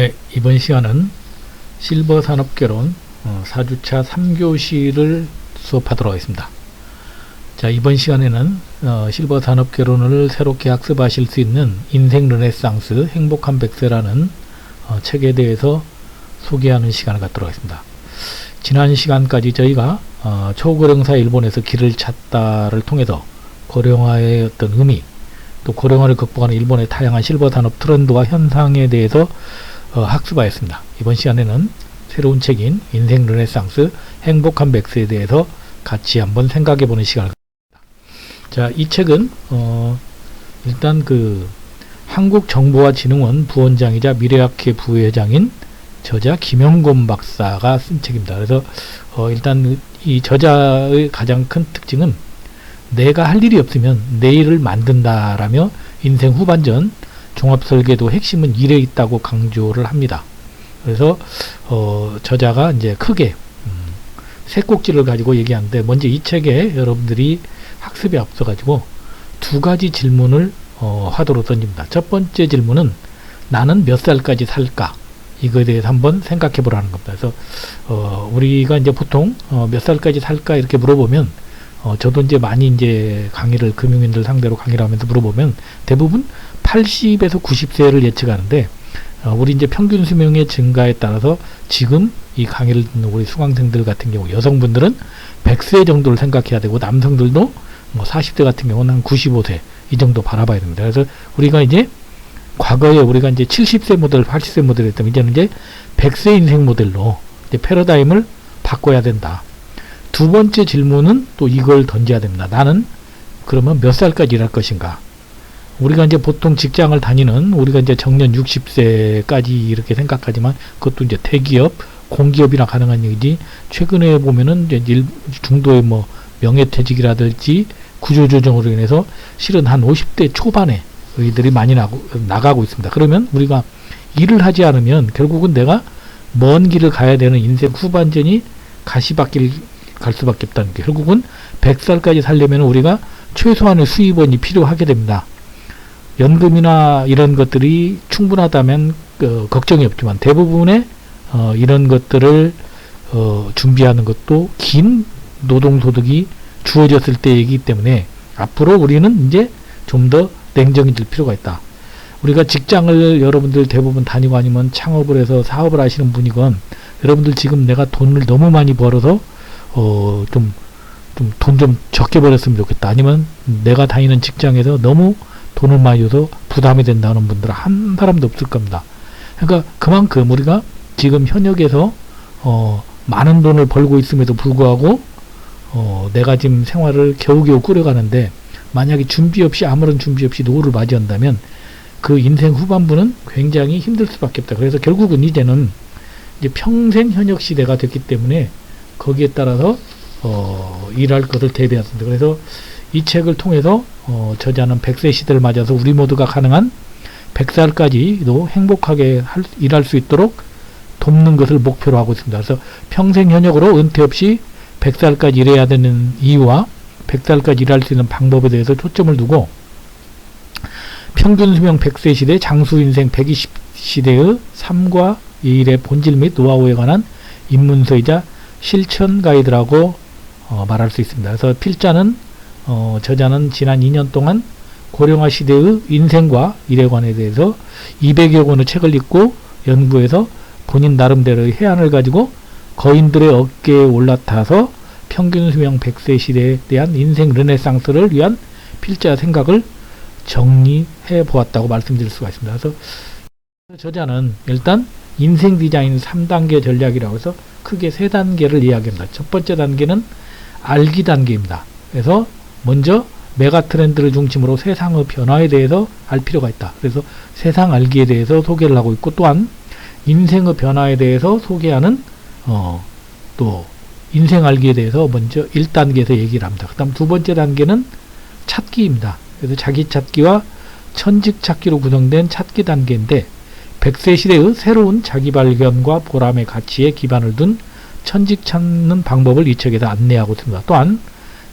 네, 이번 시간은 실버 산업개론 어, 4주차 3교시를 수업하도록 하겠습니다. 자, 이번 시간에는 어, 실버 산업개론을 새롭게 학습하실 수 있는 인생 르네상스 행복한 백세라는 어, 책에 대해서 소개하는 시간을 갖도록 하겠습니다. 지난 시간까지 저희가 어, 초고령사 일본에서 길을 찾다를 통해서 고령화의 어떤 의미 또 고령화를 극복하는 일본의 다양한 실버 산업 트렌드와 현상에 대해서 어, 학습하였습니다. 이번 시간에는 새로운 책인 인생 르네상스 행복한 백세에 대해서 같이 한번 생각해 보는 시간을. 자, 이 책은 어, 일단 그 한국정보화진흥원 부원장이자 미래학회 부회장인 저자 김영곤 박사가 쓴 책입니다. 그래서 어, 일단 이 저자의 가장 큰 특징은 내가 할 일이 없으면 내일을 만든다라며 인생 후반전 종합설계도 핵심은 일에 있다고 강조를 합니다. 그래서 어, 저자가 이제 크게 음, 세 꼭지를 가지고 얘기하는데 먼저 이 책에 여러분들이 학습에 앞서 가지고 두 가지 질문을 어, 화두로 던집니다. 첫 번째 질문은 나는 몇 살까지 살까? 이거에 대해서 한번 생각해 보라는 겁니다. 그래서 어, 우리가 이제 보통 어, 몇 살까지 살까 이렇게 물어보면 어, 저도 이제 많이 이제 강의를 금융인들 상대로 강의를 하면서 물어보면 대부분 80에서 90세를 예측하는데 어, 우리 이제 평균 수명의 증가에 따라서 지금 이 강의를 듣는 우리 수강생들 같은 경우 여성분들은 100세 정도를 생각해야 되고 남성들도 뭐 40대 같은 경우는 한 95세 이 정도 바라봐야 됩니다. 그래서 우리가 이제 과거에 우리가 이제 70세 모델, 80세 모델 했다면 이제는 이제 100세 인생 모델로 이제 패러다임을 바꿔야 된다. 두 번째 질문은 또 이걸 던져야 됩니다. 나는 그러면 몇 살까지 일할 것인가? 우리가 이제 보통 직장을 다니는 우리가 이제 정년 60세까지 이렇게 생각하지만 그것도 이제 대기업, 공기업이나 가능한 얘기지. 최근에 보면은 이제 일, 중도의 뭐 명예퇴직이라든지 구조조정으로 인해서 실은 한 50대 초반에 의들이 많이 나고, 나가고 있습니다. 그러면 우리가 일을 하지 않으면 결국은 내가 먼 길을 가야 되는 인생 후반전이 가시밭길 갈 수밖에 없다는 게 결국은 100살까지 살려면 우리가 최소한의 수입원이 필요하게 됩니다. 연금이나 이런 것들이 충분하다면 어, 걱정이 없지만 대부분의 어, 이런 것들을 어, 준비하는 것도 긴 노동소득이 주어졌을 때이기 때문에 앞으로 우리는 이제 좀 더 냉정해질 필요가 있다. 우리가 직장을 여러분들 대부분 다니고 아니면 창업을 해서 사업을 하시는 분이건 여러분들 지금 내가 돈을 너무 많이 벌어서 어, 좀, 좀 돈 좀 적게 벌었으면 좋겠다. 아니면 내가 다니는 직장에서 너무 돈을 많이 줘서 부담이 된다는 분들은 한 사람도 없을 겁니다. 그러니까 그만큼 우리가 지금 현역에서 어, 많은 돈을 벌고 있음에도 불구하고 어, 내가 지금 생활을 겨우겨우 꾸려가는데 만약에 준비 없이 아무런 준비 없이 노후를 맞이한다면 그 인생 후반부는 굉장히 힘들 수밖에 없다. 그래서 결국은 이제는 이제 평생 현역 시대가 됐기 때문에 거기에 따라서 어, 일할 것을 대비했습니다. 그래서 이 책을 통해서 어, 저자는 100세 시대를 맞아서 우리 모두가 가능한 100살까지도 행복하게 할, 일할 수 있도록 돕는 것을 목표로 하고 있습니다. 그래서 평생 현역으로 은퇴 없이 100살까지 일해야 되는 이유와 100살까지 일할 수 있는 방법에 대해서 초점을 두고 평균 수명 100세 시대 장수 인생 120 시대의 삶과 일의 본질 및 노하우에 관한 입문서이자 실천 가이드라고 어, 말할 수 있습니다. 그래서 필자는 어, 저자는 지난 2년 동안 고령화 시대의 인생과 일에 관해 대해서 200여 권의 책을 읽고 연구해서 본인 나름대로의 해안을 가지고 거인들의 어깨에 올라타서 평균 수명 100세 시대에 대한 인생 르네상스를 위한 필자 생각을 정리해 보았다고 말씀드릴 수가 있습니다. 그래서 저자는 일단 인생 디자인 3단계 전략이라고 해서 크게 세 단계를 이야기합니다. 첫 번째 단계는 알기 단계입니다. 그래서 먼저 메가 트렌드를 중심으로 세상의 변화에 대해서 알 필요가 있다. 그래서 세상 알기에 대해서 소개를 하고 있고 또한 인생의 변화에 대해서 소개하는 어, 또 인생 알기에 대해서 먼저 1단계에서 얘기를 합니다. 그 다음 두 번째 단계는 찾기입니다. 그래서 자기 찾기와 천직 찾기로 구성된 찾기 단계인데 100세 시대의 새로운 자기 발견과 보람의 가치에 기반을 둔 천직 찾는 방법을 이 책에서 안내하고 있습니다. 또한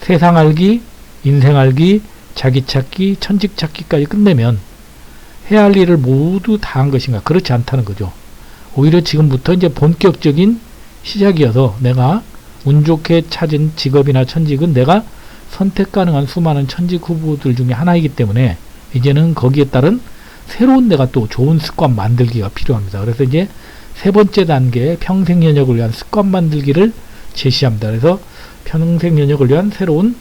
세상 알기, 인생 알기, 자기 찾기, 천직 찾기까지 끝내면 해야 할 일을 모두 다 한 것인가? 그렇지 않다는 거죠. 오히려 지금부터 이제 본격적인 시작이어서 내가 운 좋게 찾은 직업이나 천직은 내가 선택 가능한 수많은 천직 후보들 중에 하나이기 때문에 이제는 거기에 따른 새로운 내가 또 좋은 습관 만들기가 필요합니다. 그래서 이제 세 번째 단계 평생 연역을 위한 습관 만들기를 제시합니다. 그래서 평생 연역을 위한 새로운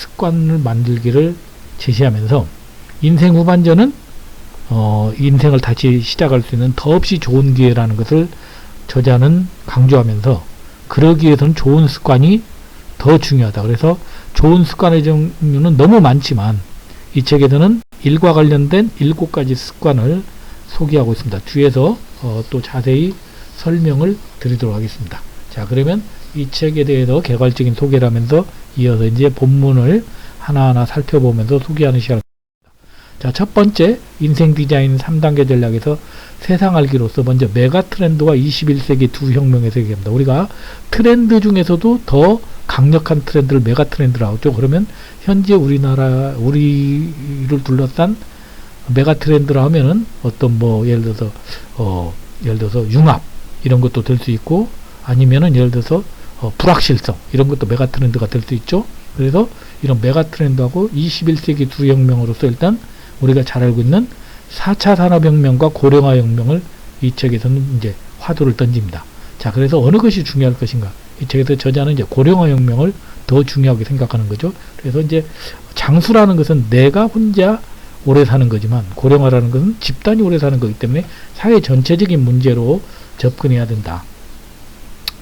습관을 만들기를 제시하면서 인생 후반전은 어, 인생을 다시 시작할 수 있는 더없이 좋은 기회라는 것을 저자는 강조하면서 그러기 위해서는 좋은 습관이 더 중요하다. 그래서 좋은 습관의 종류는 너무 많지만 이 책에서는 일과 관련된 일곱 가지 습관을 소개하고 있습니다. 뒤에서 어, 또 자세히 설명을 드리도록 하겠습니다. 자, 그러면 이 책에 대해서 개괄적인 소개를 하면서 이어서 이제 본문을 하나하나 살펴보면서 소개하는 시간을 자, 첫 번째 인생 디자인 3단계 전략에서 세상 알기로서 먼저 메가 트렌드와 21세기 두 혁명의 세계입니다. 우리가 트렌드 중에서도 더 강력한 트렌드를 메가 트렌드라고 하죠. 그러면 현재 우리나라 우리를 둘러싼 메가 트렌드라 하면은 어떤 뭐 예를 들어서 어 예를 들어서 융합 이런 것도 될 수 있고 아니면은 예를 들어서 어 불확실성 이런 것도 메가 트렌드가 될 수 있죠. 그래서 이런 메가 트렌드하고 21세기 두 혁명으로서 일단 우리가 잘 알고 있는 4차 산업혁명과 고령화 혁명을 이 책에서는 이제 화두를 던집니다. 자, 그래서 어느 것이 중요할 것인가? 이 책에서 저자는 이제 고령화 혁명을 더 중요하게 생각하는 거죠. 그래서 이제 장수라는 것은 내가 혼자 오래 사는 거지만 고령화라는 것은 집단이 오래 사는 거기 때문에 사회 전체적인 문제로 접근해야 된다.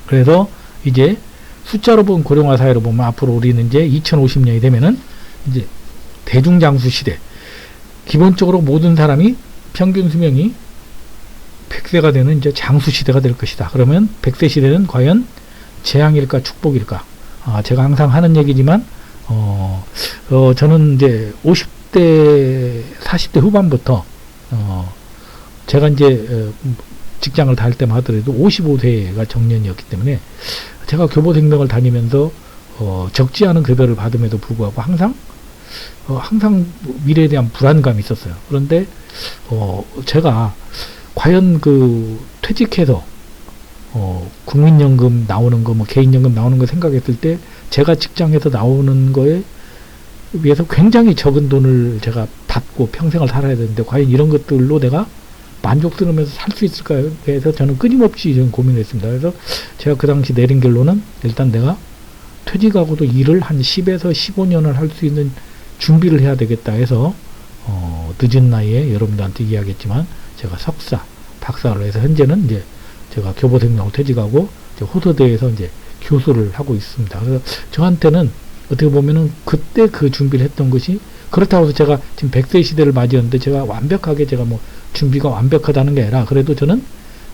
그래서 이제 숫자로 본 고령화 사회로 보면 앞으로 우리는 이제 2050년이 되면은 이제 대중장수 시대 기본적으로 모든 사람이 평균 수명이 100세가 되는 이제 장수 시대가 될 것이다. 그러면 100세 시대는 과연 재앙일까 축복일까? 아, 제가 항상 하는 얘기지만 어, 어 저는 이제 50대 40대 후반부터 어 제가 이제 어, 직장을 다닐 때만 하더라도 55세가 정년이었기 때문에 제가 교보생명을 다니면서 어, 적지 않은 급여를 받음에도 불구하고 항상 어, 항상 미래에 대한 불안감이 있었어요. 그런데 어, 제가 과연 그 퇴직해서 어, 국민연금 나오는 거, 뭐 개인연금 나오는 거 생각했을 때 제가 직장에서 나오는 거에 비해서 굉장히 적은 돈을 제가 받고 평생을 살아야 되는데 과연 이런 것들로 내가 만족스러우면서 살 수 있을까요? 그래서 저는 끊임없이 좀 고민을 했습니다. 그래서 제가 그 당시 내린 결론은 일단 내가 퇴직하고도 일을 한 10에서 15년을 할 수 있는 준비를 해야 되겠다 해서 어, 늦은 나이에 여러분들한테 이야기했지만 제가 석사, 박사를 해서 현재는 이제 제가 교보생명을 퇴직하고 호서대에서 이제 교수를 하고 있습니다. 그래서 저한테는 어떻게 보면은 그때 그 준비를 했던 것이 그렇다고 해서 제가 지금 100세 시대를 맞이했는데 제가 완벽하게 제가 뭐 준비가 완벽하다는 게 아니라 그래도 저는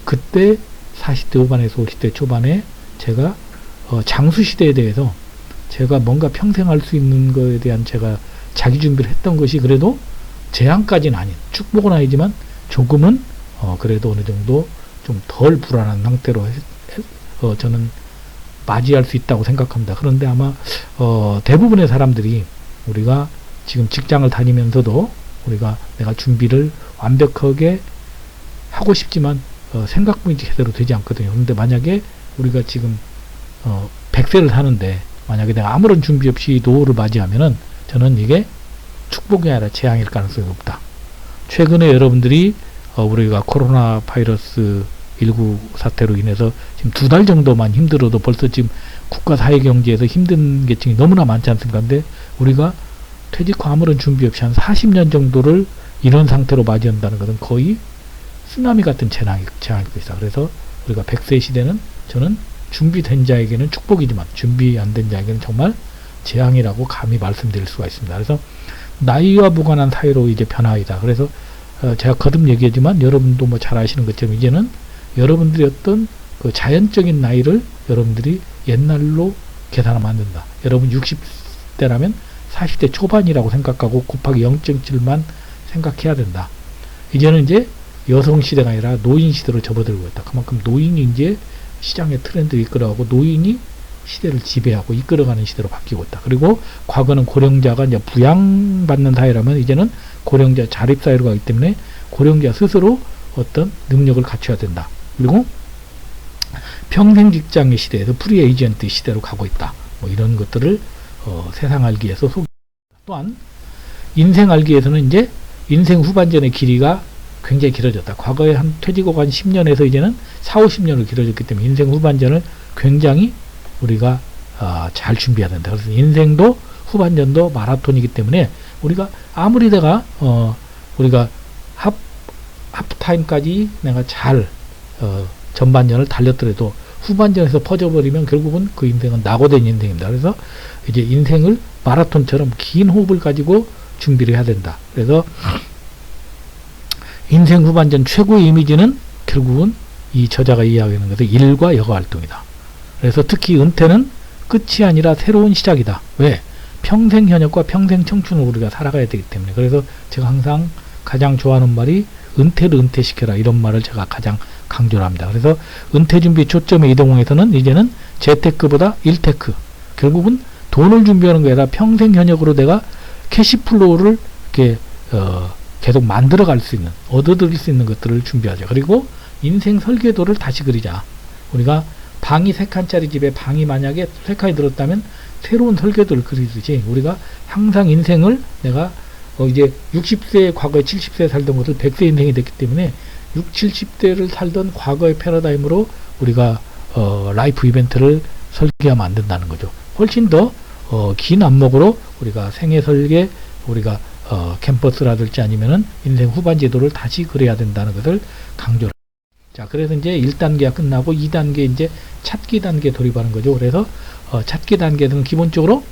그때 40대 후반에서 50대 초반에 제가 어, 장수 시대에 대해서 제가 뭔가 평생 할 수 있는 거에 대한 제가 자기 준비를 했던 것이 그래도 재앙까지는 아닌 축복은 아니지만 조금은 어 그래도 어느 정도 좀 덜 불안한 상태로 해, 어 저는 맞이할 수 있다고 생각합니다. 그런데 아마 어 대부분의 사람들이 우리가 지금 직장을 다니면서도 우리가 내가 준비를 완벽하게 하고 싶지만 어 생각보다 제대로 되지 않거든요. 그런데 만약에 우리가 지금 어 100세를 사는데 만약에 내가 아무런 준비 없이 노후를 맞이하면은 저는 이게 축복이 아니라 재앙일 가능성이 높다. 최근에 여러분들이 어, 우리가 코로나 바이러스 19 사태로 인해서 지금 두 달 정도만 힘들어도 벌써 지금 국가 사회 경제에서 힘든 계층이 너무나 많지 않습니까? 근데 우리가 퇴직 후 아무런 준비 없이 한 40년 정도를 이런 상태로 맞이한다는 것은 거의 쓰나미 같은 재앙이, 재앙일 것이다. 그래서 우리가 100세 시대는 저는 준비된 자에게는 축복이지만 준비 안 된 자에게는 정말 재앙이라고 감히 말씀드릴 수가 있습니다. 그래서 나이와 무관한 사회로 이제 변화이다. 그래서 어 제가 거듭 얘기하지만 여러분도 뭐 잘 아시는 것처럼 이제는 여러분들이 어떤 그 자연적인 나이를 여러분들이 옛날로 계산하면 안 된다. 여러분 60대라면 40대 초반이라고 생각하고 곱하기 0.7만 생각해야 된다. 이제는 이제 여성 시대가 아니라 노인 시대로 접어들고 있다. 그만큼 노인이 이제 시장의 트렌드를 이끌어가고 노인이 시대를 지배하고 이끌어가는 시대로 바뀌고 있다. 그리고 과거는 고령자가 이제 부양받는 사회라면 이제는 고령자 자립 사회로 가기 때문에 고령자 스스로 어떤 능력을 갖춰야 된다. 그리고 평생 직장의 시대에서 프리 에이전트 시대로 가고 있다. 뭐 이런 것들을 어, 세상 알기에서 소 또한 인생 알기에서는 이제 인생 후반전의 길이가 굉장히 길어졌다. 과거에 한 퇴직하고 한 10년에서 이제는 4, 50년을 길어졌기 때문에 인생 후반전을 굉장히 우리가 아, 잘 준비해야 된다. 그래서 인생도 후반전도 마라톤이기 때문에 우리가 아무리 내가 어, 우리가 합 하프타임까지 내가 잘 어, 전반전을 달렸더라도 후반전에서 퍼져버리면 결국은 그 인생은 낙오된 인생입니다. 그래서 이제 인생을 마라톤처럼 긴 호흡을 가지고 준비를 해야 된다. 그래서 인생 후반전 최고의 이미지는 결국은 이 저자가 이야기하는 것은 일과 여가 활동이다. 그래서 특히 은퇴는 끝이 아니라 새로운 시작이다. 왜? 평생 현역과 평생 청춘을 우리가 살아가야 되기 때문에. 그래서 제가 항상 가장 좋아하는 말이 은퇴를 은퇴시켜라 이런 말을 제가 가장 강조를 합니다. 그래서 은퇴 준비 초점의 이동홍에서는 이제는 재테크보다 일테크 결국은 돈을 준비하는 게 아니라 평생 현역으로 내가 캐시플로우를 이렇게 어, 계속 만들어 갈 수 있는 얻어들일 수 있는 것들을 준비하죠. 그리고 인생 설계도를 다시 그리자. 우리가 방이 세 칸짜리 집에 방이 만약에 세 칸이 들었다면 새로운 설계도를 그리듯이 우리가 항상 인생을 내가 어 이제 60세 과거에 70세 살던 것을 100세 인생이 됐기 때문에 6, 70대를 살던 과거의 패러다임으로 우리가 어 라이프 이벤트를 설계하면 안 된다는 거죠. 훨씬 더 어, 긴 안목으로 우리가 생애 설계, 우리가 어, 캠퍼스라든지 아니면은 인생 후반 제도를 다시 그려야 된다는 것을 강조를. 자, 그래서 이제 1단계가 끝나고 2단계 이제 찾기 단계 돌입하는 거죠. 그래서 어, 찾기 단계는 기본적으로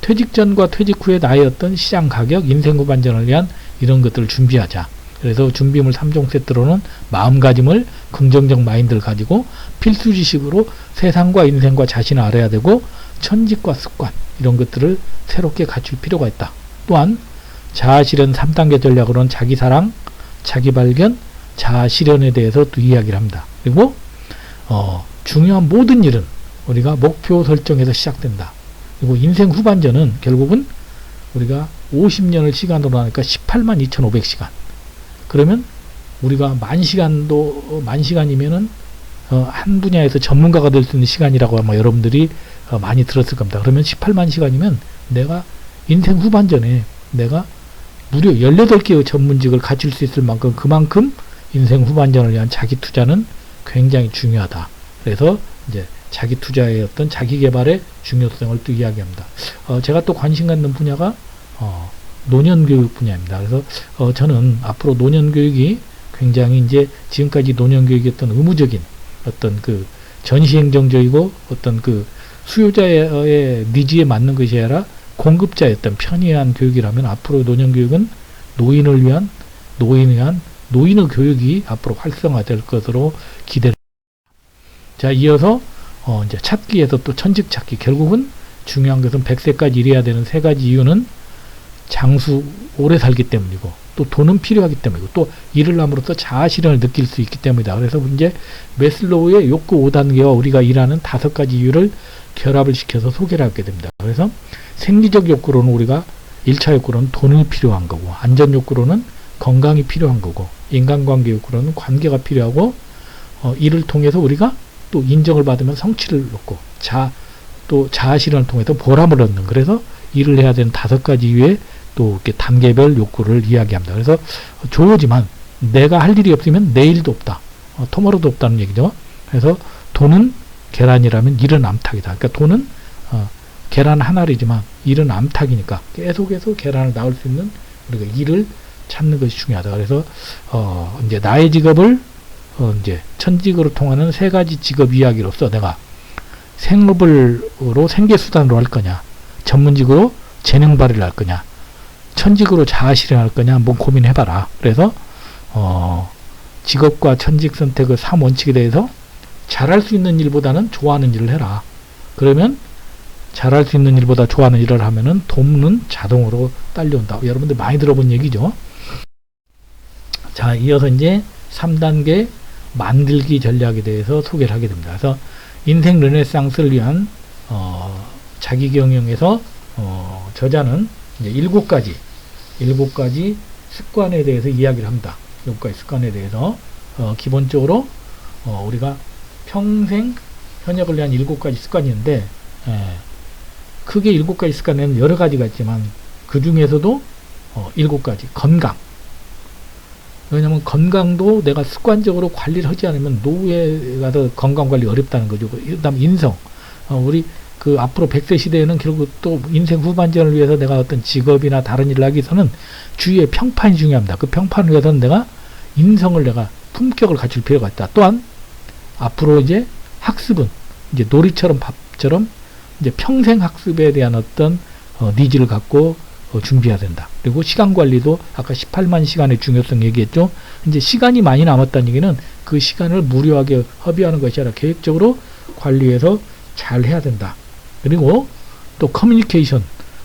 퇴직 전과 퇴직 후의 나의 어떤 시장 가격, 인생 후반전을 위한 이런 것들을 준비하자. 그래서 준비물 3종 세트로는 마음가짐을 긍정적 마인드를 가지고 필수 지식으로 세상과 인생과 자신을 알아야 되고 천직과 습관 이런 것들을 새롭게 갖출 필요가 있다. 또한 자아실현 3단계 전략으로는 자기사랑, 자기발견, 자아실현에 대해서 또 이야기를 합니다. 그리고 어, 중요한 모든 일은 우리가 목표 설정에서 시작된다. 그리고 인생 후반전은 결국은 우리가 50년을 시간으로 하니까 18만 2,500시간. 그러면 우리가 만 시간도 만 시간이면은 어, 한 분야에서 전문가가 될 수 있는 시간이라고 아마 여러분들이 어, 많이 들었을 겁니다. 그러면 18만 시간이면 내가 인생 후반전에 내가 무려 18개의 전문직을 갖출 수 있을 만큼 그만큼 인생 후반전을 위한 자기 투자는 굉장히 중요하다. 그래서 이제 자기 투자의 어떤 자기 개발의 중요성을 또 이야기합니다. 어, 제가 또 관심 갖는 분야가 어, 노년 교육 분야입니다. 그래서 어, 저는 앞으로 노년 교육이 굉장히 이제 지금까지 노년 교육이었던 의무적인 어떤 그 전시행정적이고 어떤 그 수요자의 니즈에 맞는 것이 아니라 공급자의 어떤 편의한 교육이라면 앞으로 노년 교육은 노인을 위한 노인을 위한 노인의 교육이 앞으로 활성화될 것으로 기대를. 자 이어서 어 이제 찾기에서 또 천직 찾기 결국은 중요한 것은 100세까지 일해야 되는 세 가지 이유는 장수 오래 살기 때문이고 또 돈은 필요하기 때문이고 또 일을 함으로써 자아실현을 느낄 수 있기 때문이다. 그래서 이제 메슬로우의 욕구 5단계와 우리가 일하는 다섯 가지 이유를 결합을 시켜서 소개를 하게 됩니다. 그래서 생리적 욕구로는 우리가 1차 욕구로는 돈이 필요한 거고 안전 욕구로는 건강이 필요한 거고 인간관계 욕구로는 관계가 필요하고 어, 이를 통해서 우리가 또 인정을 받으면 성취를 얻고 자 또 자아실현을 통해서 보람을 얻는 그래서 일을 해야 되는 다섯 가지 이유에 또 이렇게 단계별 욕구를 이야기합니다. 그래서 조요지만 내가 할 일이 없으면 내일도 없다. 어, 토마로도 없다는 얘기죠. 그래서 돈은 계란이라면 일은 암탉이다. 그러니까 돈은 어, 계란 하나이지만 일은 암탉이니까 계속해서 계란을 낳을 수 있는 우리가 일을 찾는 것이 중요하다. 그래서 어, 이제 나의 직업을 어, 이제 천직으로 통하는 세 가지 직업 이야기로서 내가 생업을로 생계 수단으로 할 거냐, 전문직으로 재능 발휘를 할 거냐, 천직으로 자아 실현할 거냐 한번 고민해봐라. 그래서 어, 직업과 천직 선택의 3원칙에 대해서 잘할 수 있는 일보다는 좋아하는 일을 해라. 그러면 잘할 수 있는 일보다 좋아하는 일을 하면은 돈은 자동으로 딸려온다. 여러분들 많이 들어본 얘기죠. 자, 이어서 이제 3단계 만들기 전략에 대해서 소개를 하게 됩니다. 그래서 인생 르네상스를 위한 어, 자기 경영에서 어, 저자는 이제 일곱 가지 일곱 가지 습관에 대해서 이야기를 합니다. 일곱 가지 습관에 대해서 어, 기본적으로 어, 우리가 평생 현역을 위한 일곱 가지 습관이 있는데 예, 크게 일곱 가지 습관에는 여러 가지가 있지만 그 중에서도 어, 일곱 가지 건강 왜냐면 건강도 내가 습관적으로 관리를 하지 않으면 노후에 가서 건강 관리 어렵다는 거죠. 그 다음 인성. 어, 우리 그 앞으로 100세 시대에는 결국 또 인생 후반전을 위해서 내가 어떤 직업이나 다른 일을 하기 위해서는 주위의 평판이 중요합니다. 그 평판을 위해서는 내가 인성을 내가 품격을 갖출 필요가 있다. 또한 앞으로 이제 학습은 이제 놀이처럼 밥처럼 이제 평생 학습에 대한 어떤 어, 니즈를 갖고 어, 준비해야 된다. 그리고 시간 관리도 아까 18만 시간의 중요성 얘기했죠. 이제 시간이 많이 남았다는 얘기는 그 시간을 무료하게 허비하는 것이 아니라 계획적으로 관리해서 잘 해야 된다. 그리고 또 커뮤니케이션.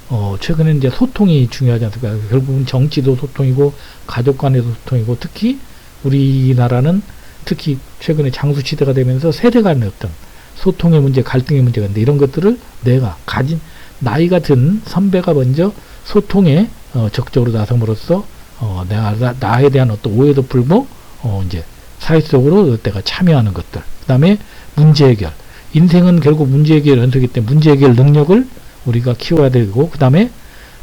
어, 최근에 이제 소통이 중요하지 않습니까? 결국은 정치도 소통이고 가족 간의 소통이고 특히 우리나라는 특히 최근에 장수 시대가 되면서 세대 간의 어떤 소통의 문제, 갈등의 문제가 있는데 이런 것들을 내가 가진 나이가 든 선배가 먼저 소통에 어, 적극적으로 나섬으로써 어, 내가 나, 나에 대한 어떤 오해도 풀고 어, 이제 사회적으로 내가 참여하는 것들. 그다음에 문제 해결. 인생은 결국 문제 해결 연속이기 때문에 문제 해결 능력을 우리가 키워야 되고 그 다음에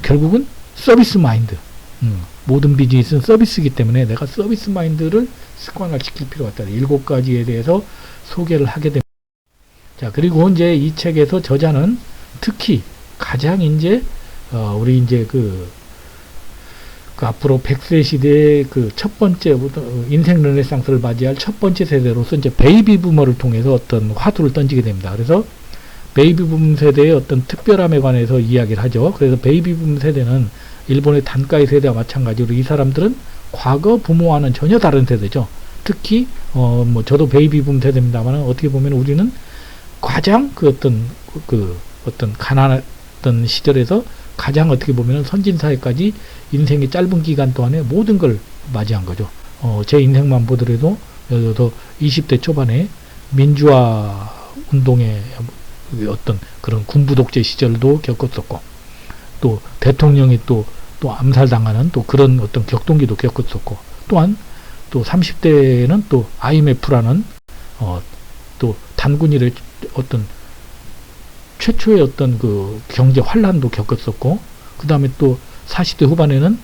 결국은 서비스 마인드. 음, 모든 비즈니스는 서비스이기 때문에 내가 서비스 마인드를 습관화 시킬 필요가 있다. 일곱 가지에 대해서 소개를 하게 됩니다. 자, 그리고 이제 이 책에서 저자는 특히 가장 이제 어, 우리 이제 그, 그 앞으로 100세 시대의 그 첫 번째 어, 인생 르네상스를 맞이할 첫 번째 세대로서 이제 베이비 부머를 통해서 어떤 화두를 던지게 됩니다. 그래서 베이비 붐 세대의 어떤 특별함에 관해서 이야기를 하죠. 그래서 베이비 붐 세대는 일본의 단가의 세대와 마찬가지로 이 사람들은 과거 부모와는 전혀 다른 세대죠. 특히 어 뭐 저도 베이비 붐 세대입니다만 어떻게 보면 우리는 가장 그 어떤 그, 그 어떤 가난했던 시절에서 가장 어떻게 보면 선진사회까지 인생의 짧은 기간 동안에 모든 걸 맞이한 거죠. 어, 제 인생만 보더라도 저도 20대 초반에 민주화 운동의 어떤 그런 군부 독재 시절도 겪었었고 또 대통령이 또, 또 암살당하는 또 그런 어떤 격동기도 겪었었고 또한 또 30대에는 또 IMF라는 어, 또 단군일의 어떤 최초의 어떤 그 경제 환란도 겪었었고 그 다음에 또 40대 후반에는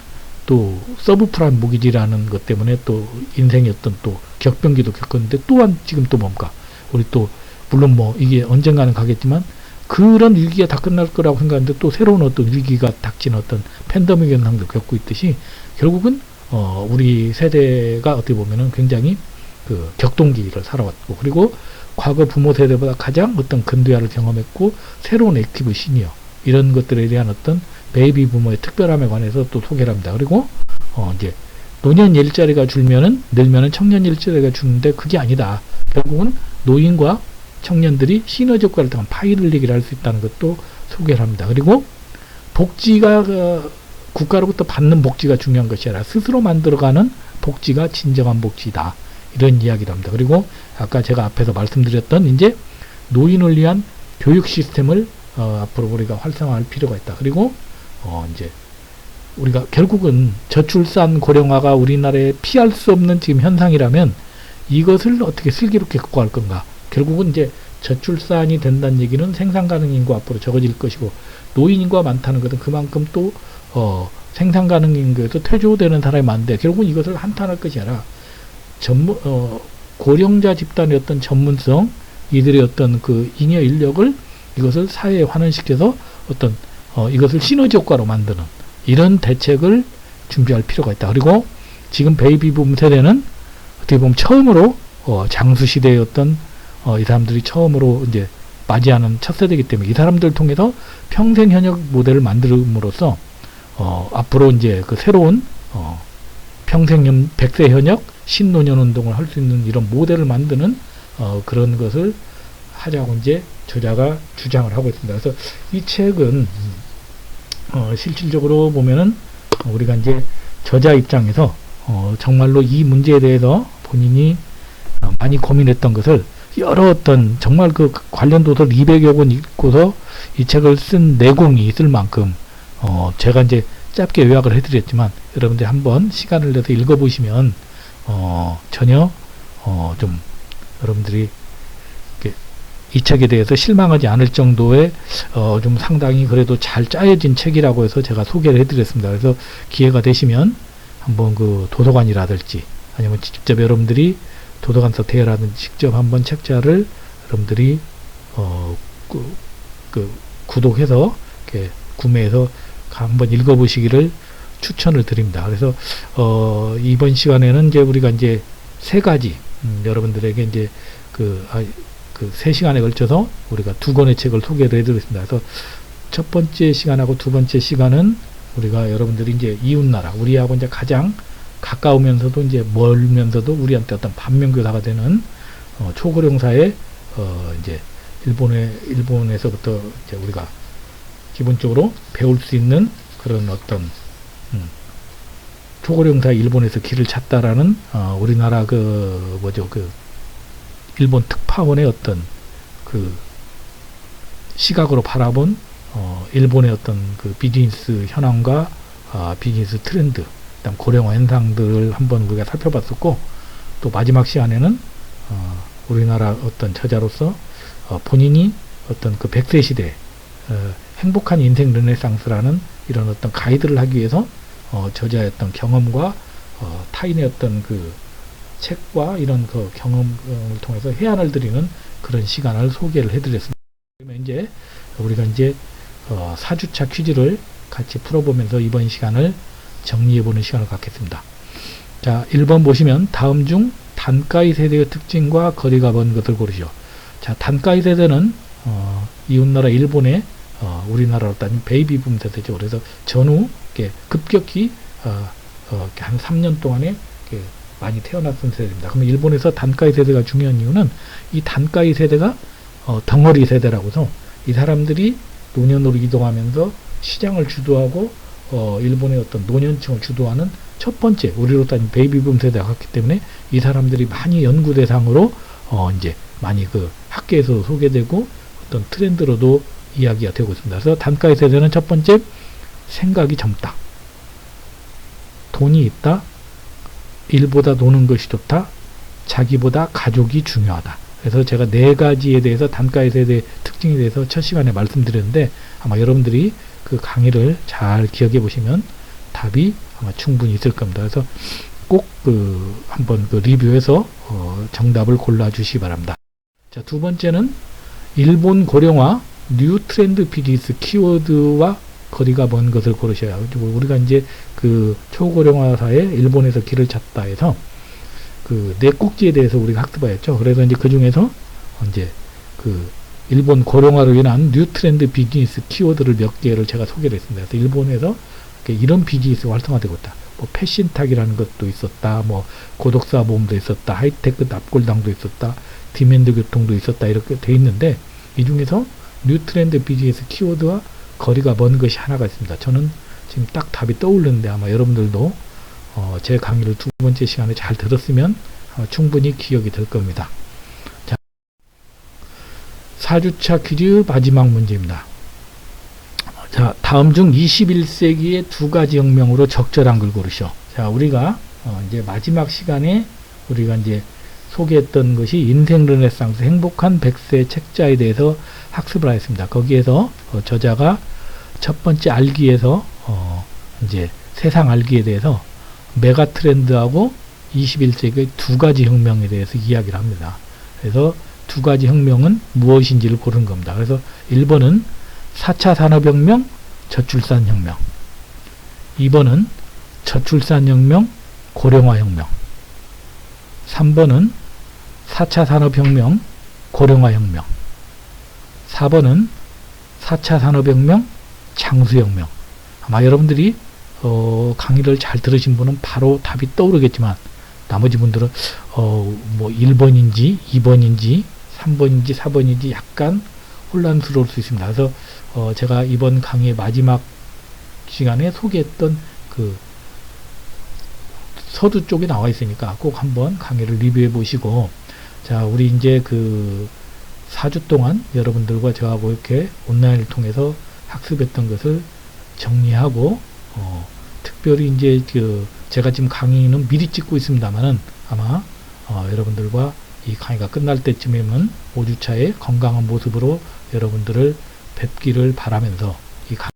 또 서브프라임 모기지라는 것 때문에 또 인생의 어떤 또 격변기도 겪었는데 또한 지금 또 뭔가 우리 또 물론 뭐 이게 언젠가는 가겠지만 그런 위기가 다 끝날 거라고 생각하는데 또 새로운 어떤 위기가 닥친 어떤 팬데믹 현상도 겪고 있듯이 결국은 어 우리 세대가 어떻게 보면은 굉장히 그 격동기를 살아왔고 그리고 과거 부모 세대보다 가장 어떤 근대화를 경험했고 새로운 액티브 시니어 이런 것들에 대한 어떤 베이비 부모의 특별함에 관해서 또 소개를 합니다. 그리고 어 이제 노년 일자리가 줄면은 늘면은 청년 일자리가 주는데 그게 아니다. 결국은 노인과 청년들이 시너지 효과를 통한 파이를 할 수 있다는 것도 소개를 합니다. 그리고 복지가 어, 국가로부터 받는 복지가 중요한 것이 아니라 스스로 만들어가는 복지가 진정한 복지다. 이런 이야기를 합니다. 그리고 아까 제가 앞에서 말씀드렸던 이제 노인을 위한 교육 시스템을 어, 앞으로 우리가 활성화할 필요가 있다. 그리고 어, 이제 우리가 결국은 저출산 고령화가 우리나라에 피할 수 없는 지금 현상이라면 이것을 어떻게 슬기롭게 극복할 건가? 결국은 이제 저출산이 된다는 얘기는 생산 가능 인구 앞으로 적어질 것이고 노인 인구가 많다는 것은 그만큼 또 어, 생산 가능 인구에서 퇴조되는 사람이 많은데 결국은 이것을 한탄할 것이 아니라 전문 어, 고령자 집단의 어떤 전문성 이들의 어떤 그 잉여 인력을 이것을 사회에 환원시켜서 어떤 어, 이것을 시너지 효과로 만드는 이런 대책을 준비할 필요가 있다. 그리고 지금 베이비 붐 세대는 어떻게 보면 처음으로 어, 장수 시대의 어떤 어, 이 사람들이 처음으로 이제 맞이하는 첫 세대이기 때문에 이 사람들 통해서 평생 현역 모델을 만들므로써 어, 앞으로 이제 그 새로운 어, 평생 연 100세 현역 신노년 운동을 할 수 있는 이런 모델을 만드는 어, 그런 것을 하자고 이제 저자가 주장을 하고 있습니다. 그래서 이 책은 어, 실질적으로 보면은 우리가 이제 저자 입장에서 어, 정말로 이 문제에 대해서 본인이 어, 많이 고민했던 것을 여러 어떤 정말 그 관련 도서를 200여 권 읽고서 이 책을 쓴 내공이 있을 만큼 어, 제가 이제 짧게 요약을 해드렸지만 여러분들 한번 시간을 내서 읽어보시면 어, 전혀 어, 좀 여러분들이 이 책에 대해서 실망하지 않을 정도의 어, 좀 상당히 그래도 잘 짜여진 책이라고 해서 제가 소개를 해드렸습니다. 그래서 기회가 되시면 한번 그 도서관이라든지 아니면 직접 여러분들이 도서관서 대회라든지 직접 한번 책자를 여러분들이 어, 그, 그 구독해서 구매해서 한번 읽어보시기를 추천을 드립니다. 그래서 어, 이번 시간에는 이제 우리가 이제 세 가지 음, 여러분들에게 이제 그, 아, 시간에 걸쳐서 우리가 두 권의 책을 소개를 해드리겠습니다. 그래서 첫 번째 시간하고 두 번째 시간은 우리가 여러분들이 이제 이웃나라 우리하고 이제 가장 가까우면서도 이제 멀면서도 우리한테 어떤 반면교사가 되는 어, 초고령사의 어, 이제 일본의 일본에서부터 이제 우리가 기본적으로 배울 수 있는 그런 어떤 음, 초고령사 일본에서 길을 찾다라는 어, 우리나라 그 뭐죠 그 일본 특파원의 어떤 그 시각으로 바라본 어, 일본의 어떤 그 비즈니스 현황과 아, 비즈니스 트렌드, 그다음 고령화 현상들을 한번 우리가 살펴봤었고 또 마지막 시간에는 어, 우리나라 어떤 저자로서 어, 본인이 어떤 그 100세 시대 어, 행복한 인생 르네상스라는 이런 어떤 가이드를 하기 위해서 어, 어떤 경험과 어, 타인의 어떤 그 책과 이런 그 경험을 통해서 해안을 드리는 그런 시간을 소개를 해드렸습니다. 그러면 이제 우리가 이제 어, 4주차 퀴즈를 같이 풀어보면서 이번 시간을 정리해보는 시간을 갖겠습니다. 자, 1번 보시면 다음 중 단가이 세대의 특징과 거리가 먼 것을 고르시오. 자, 단가이 세대는 어, 이웃나라 일본의 어, 우리나라로 따지면 베이비붐 세대죠. 그래서 전후 급격히 어, 어, 한 3년 동안에 많이 태어났던 세대입니다. 그러면 일본에서 단가이 세대가 중요한 이유는 이 단가이 세대가 어, 덩어리 세대라고 해서 이 사람들이 노년으로 이동하면서 시장을 주도하고 어, 일본의 어떤 노년층을 주도하는 첫 번째 우리로 따지면 베이비붐 세대가 갔기 때문에 이 사람들이 많이 연구 대상으로 어, 이제 많이 그 학계에서 소개되고 어떤 트렌드로도 이야기가 되고 있습니다. 그래서 단가의 세대는 첫 번째 생각이 젊다. 돈이 있다. 일보다 노는 것이 좋다. 자기보다 가족이 중요하다. 그래서 제가 네 가지에 대해서 단가의 세대 특징에 대해서 첫 시간에 말씀드렸는데 아마 여러분들이 그 강의를 잘 기억해 보시면 답이 아마 충분히 있을 겁니다. 그래서 꼭 그 한번 그 리뷰해서 어 정답을 골라 주시기 바랍니다. 자, 두 번째는 일본 고령화 뉴 트렌드 비즈니스 키워드와 거리가 먼 것을 고르셔야 하고 우리가 이제 그 초고령화사에 일본에서 길을 찾다 해서 그 네 꼭지에 대해서 우리가 학습하였죠. 그래서 이제 그 중에서 이제 그 일본 고령화로 인한 뉴 트렌드 비즈니스 키워드를 몇 개를 제가 소개를 했습니다. 그래서 일본에서 이런 비즈니스가 활성화되고 있다. 뭐 패신탁이라는 것도 있었다. 뭐 고독사 보험도 있었다. 하이테크 납골당도 있었다. 디맨드 교통도 있었다. 이렇게 돼 있는데 이 중에서 뉴 트렌드 비즈니스 키워드와 거리가 먼 것이 하나가 있습니다. 저는 지금 딱 답이 떠오르는데 아마 여러분들도 어, 제 강의를 두 번째 시간에 잘 들었으면 충분히 기억이 될 겁니다. 자, 4주차 퀴즈 마지막 문제입니다. 자, 다음 중 21세기의 두 가지 혁명으로 적절한 걸 고르시오. 자, 우리가 어, 이제 마지막 시간에 우리가 이제 소개했던 것이 인생 르네상스 행복한 100세 책자에 대해서 학습을 하였습니다. 거기에서 어, 저자가 첫 번째 알기에서 어, 이제 세상 알기에 대해서 메가 트렌드하고 21세기의 두 가지 혁명에 대해서 이야기를 합니다. 그래서 두 가지 혁명은 무엇인지를 고른 겁니다. 그래서 1번은 4차 산업혁명, 저출산혁명. 2번은 저출산혁명, 고령화혁명. 3번은 4차 산업혁명, 고령화혁명. 4번은 4차 산업혁명, 창수혁명. 아마 여러분들이 어, 강의를 잘 들으신 분은 바로 답이 떠오르겠지만 나머지 분들은 어, 뭐 1번인지 2번인지 3번인지 4번인지 약간 혼란스러울 수 있습니다. 그래서 어, 제가 이번 강의의 마지막 시간에 소개했던 그 서두 쪽에 나와 있으니까 꼭 한번 강의를 리뷰해 보시고 자 우리 이제 그 4주 동안 여러분들과 저하고 뭐 이렇게 온라인을 통해서 학습했던 것을 정리하고 어, 특별히 이제 그 제가 지금 강의는 미리 찍고 있습니다만은 아마 어, 여러분들과 이 강의가 끝날 때쯤이면 5주차의 건강한 모습으로 여러분들을 뵙기를 바라면서 이 강-